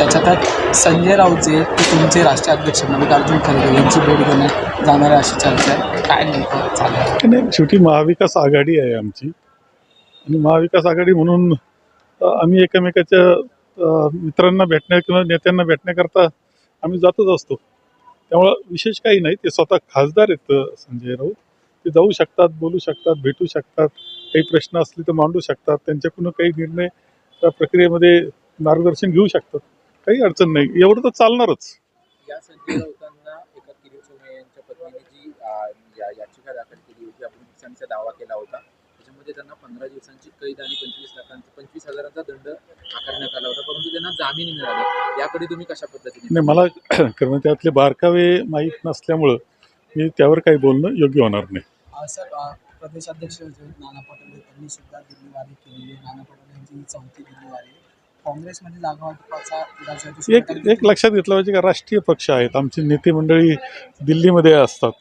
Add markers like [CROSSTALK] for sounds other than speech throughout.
त्याच्यात संजय राऊत जे ते तुमचे राष्ट्रीय अध्यक्ष मल्लिकार्जुन खरगे यांची भेट घेण्यात जाणार आहे अशी चर्चा आहे काय नेमकं चालू आहे नाही शेवटी महाविकास आघाडी आहे आमची. आणि महाविकास आघाडी म्हणून आम्ही एकमेकाच्या मित्रांना भेटण्या किंवा नेत्यांना भेटण्याकरता आम्ही जातच असतो. त्यामुळं विशेष काही नाही. ते स्वतः खासदार आहेत संजय राऊत. ते जाऊ शकतात बोलू शकतात भेटू शकतात. काही प्रश्न असले तर मांडू शकतात. त्यांच्याकडून काही निर्णय त्या प्रक्रियेमध्ये मार्गदर्शन घेऊ शकतात. काही अडचण नाही. एवढं तर चालणारच. या संजय राऊतांना एका किरीट सोमय्या यांच्या पत्नीने जी अं, या- याचिका दाखल केली होती आपण नुकसानीचा दावा केला होता. त्याच्यामध्ये त्यांना पंधरा दिवसांची कैद आणि पंचवीस लाखांचा पंचवीस हजारांचा दंड आकारण्यात आला होता परंतु त्यांना जामीन मिळाला. याकडे तुम्ही कशा पद्धतीने नाही मला [CLEARS THROAT] कारण त्यातले बारकावे माहीत नसल्यामुळं मी त्यावर काही बोलणं योग्य होणार नाही. सर प्रदेशाध्यक्ष जे नाना पटोले त्यांनी सुद्धा दिल्लीवारी केलेली आहे नाना पटोले यांची ही चौथी दिल्लीवारी आहे काँग्रेसमध्ये जागा वाटपाचा राज्याची एक एक लक्षात घेतलं पाहिजे का राष्ट्रीय पक्ष आहेत आमची नेते मंडळी दिल्लीमध्ये असतात.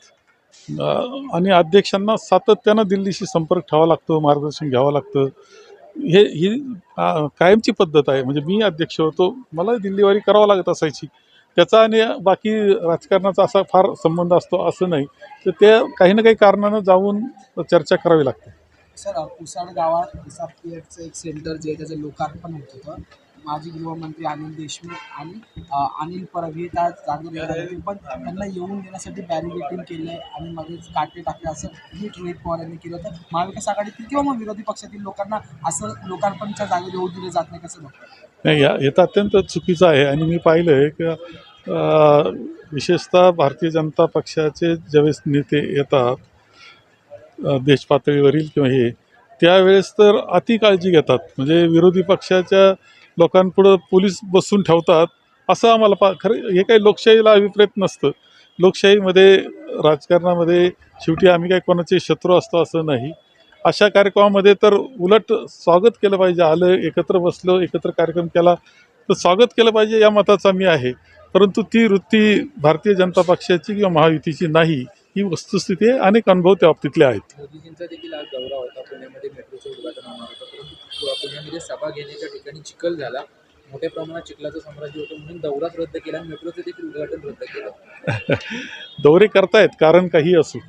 आणि अध्यक्षांना सातत्यानं दिल्लीशी संपर्क ठेवावा लागतो मार्गदर्शन घ्यावं लागतं. हे ही कायमची पद्धत आहे. म्हणजे मी अध्यक्ष होतो मला दिल्लीवारी करावं लागत असायची. त्याचा आणि बाकी राजकारणाचा असा फार संबंध असतो असं नाही. तर ते काही ना काही कारणानं जाऊन चर्चा करावी लागते. सर पुसाड गावात एस पी एफचं एक सेंटर जे आहे त्याचं लोकार्पण होत होतं. माजी गृहमंत्री अनिल देशमुख आणि अनिल परब हे त्या जागेवर होते. पण त्यांना येऊन देण्यासाठी बॅरिगेटिंग केलं आहे आणि मध्येच काटे टाकले असं नीट रोहित पवार यांनी केलं होतं. महाविकास आघाडीतील किंवा मग विरोधी पक्षातील लोकांना असं लोकार्पणच्या जागेवर येऊ दिले जात नाही कसं नाही या हे तर अत्यंत चुकीचं आहे आणि मी पाहिलं आहे की विशेषतः भारतीय जनता पक्षाचे ज्यावेळेस नेते येतात. देशपातळीवरील किंवा हे त्यावेळेस तर अति काळजी घेतात. म्हणजे विरोधी पक्षाच्या लोकांपुढं पोलीस बसून ठेवतात असं आम्हाला पा खरं हे काही लोकशाहीला अभिप्रेत नसतं. लोकशाहीमध्ये राजकारणामध्ये शेवटी आम्ही काही कोणाचे शत्रू असतो असं नाही. अशा कार्यक्रमामध्ये तर उलट स्वागत केलं पाहिजे आलं एकत्र बसलो एकत्र कार्यक्रम केला तर स्वागत केलं पाहिजे या मताचा मी आहे. परंतु ती वृत्ती भारतीय जनता पक्षाची किंवा महायुतीची नाही. ही वस्तुस्थिती आहे. अनेक अनुभव त्या बाबतीतले आहेत. मोदीजींचा देखील आज दौरा होता. पुण्यामध्ये मेट्रोचं उद्घाटन होणार होतं. परंतु पुण्यामध्ये सभा घेण्याच्या ठिकाणी चिखल झाला. मोठ्या प्रमाणात चिखलाचं साम्राज्य होतं म्हणून दौराच रद्द केला. मेट्रोचं देखील उद्घाटन रद्द केलं. [LAUGHS] दौरे करतायत कारण काही असू.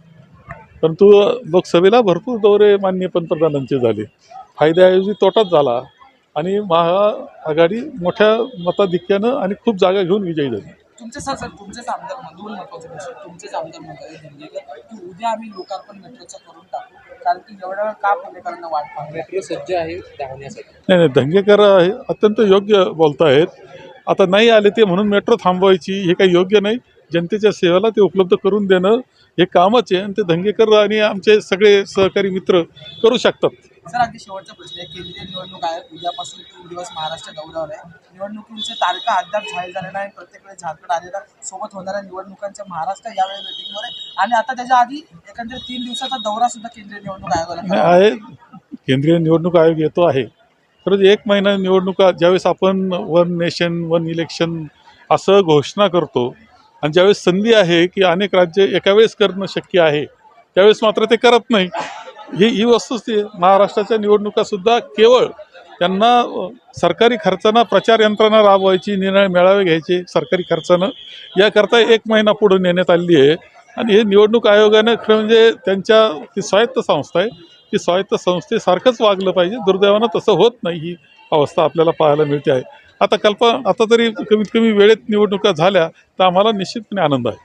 परंतु लोकसभेला भरपूर दौरे मान्य पंतप्रधानांचे झाले. फायद्याऐवजी तोटाच झाला. आणि महाआघाडी मोठ्या मताधिक्यानं आणि खूप जागा घेऊन विजयी झाली. तुमचे सर सर तुमचेच आमदार दोन महत्त्वाचे प्रश्न तुमचेच आमदार म्हणतात दिल्लीकर की उद्या आम्ही लोकार्पण मेट्रोचं करून टाकू. कारण की एवढा वेळ का पुणेकरांना वाट पाहतो? मेट्रो सज्ज आहे धावण्यासाठी. नाही नाही धंगेकर अत्यंत योग्य बोलतायत आता नाही आले ते म्हणून मेट्रो थांबवायची हे काही योग्य नाही. जनतेच्या सेवेला ते उपलब्ध करून देणं हे कामच आहे आणि ते धंगेकर आणि आमचे सगळे सहकारी मित्र करू शकतात. सर अगदी शेवटचा प्रश्न आहे. केंद्रीय निवडणूक आहे उद्यापासून तीन दिवस महाराष्ट्र दौऱ्यावर आहे. निवडणुकीचे तारखा अद्याप जाहीर झालेला नाही प्रत्येक वेळेस झारखंड आलेला सोबत होणाऱ्या निवडणुकांच्या महाराष्ट्र यावेळी वेटिंगवर आहे. आणि आता त्याच्या आधी एकंदरीत तीन दिवसाचा दौरा सुद्धा केंद्रीय निवडणूक आयोगाला आहे. केंद्रीय निवडणूक आयोग येतो आहे. खरंच एक महिना निवडणुका ज्यावेळेस आपण वन नेशन वन इलेक्शन असं घोषणा करतो आणि ज्यावेळेस संधी आहे की अनेक राज्य एका वेळेस करणं शक्य आहे त्यावेळेस मात्र ते करत नाही ही ही वस्तुस्थिती महाराष्ट्राच्या निवडणुकासुद्धा केवळ त्यांना सरकारी खर्चानं प्रचार यंत्रणा राबवायची निर्णय मेळावे घ्यायचे सरकारी खर्चानं याकरता एक महिना पुढे नेण्यात आलेली आहे. आणि हे निवडणूक आयोगानं खरं म्हणजे त्यांच्या ती स्वायत्त संस्था आहे. ती स्वायत्त संस्थेसारखंच वागलं पाहिजे. दुर्दैवानं तसं होत नाही ही अवस्था आपल्याला पाहायला मिळते आहे. आता कल्पना आता तरी कमीत कमी वेळेत निवडणुका झाल्या तर आम्हाला निश्चितपणे आनंद आहे.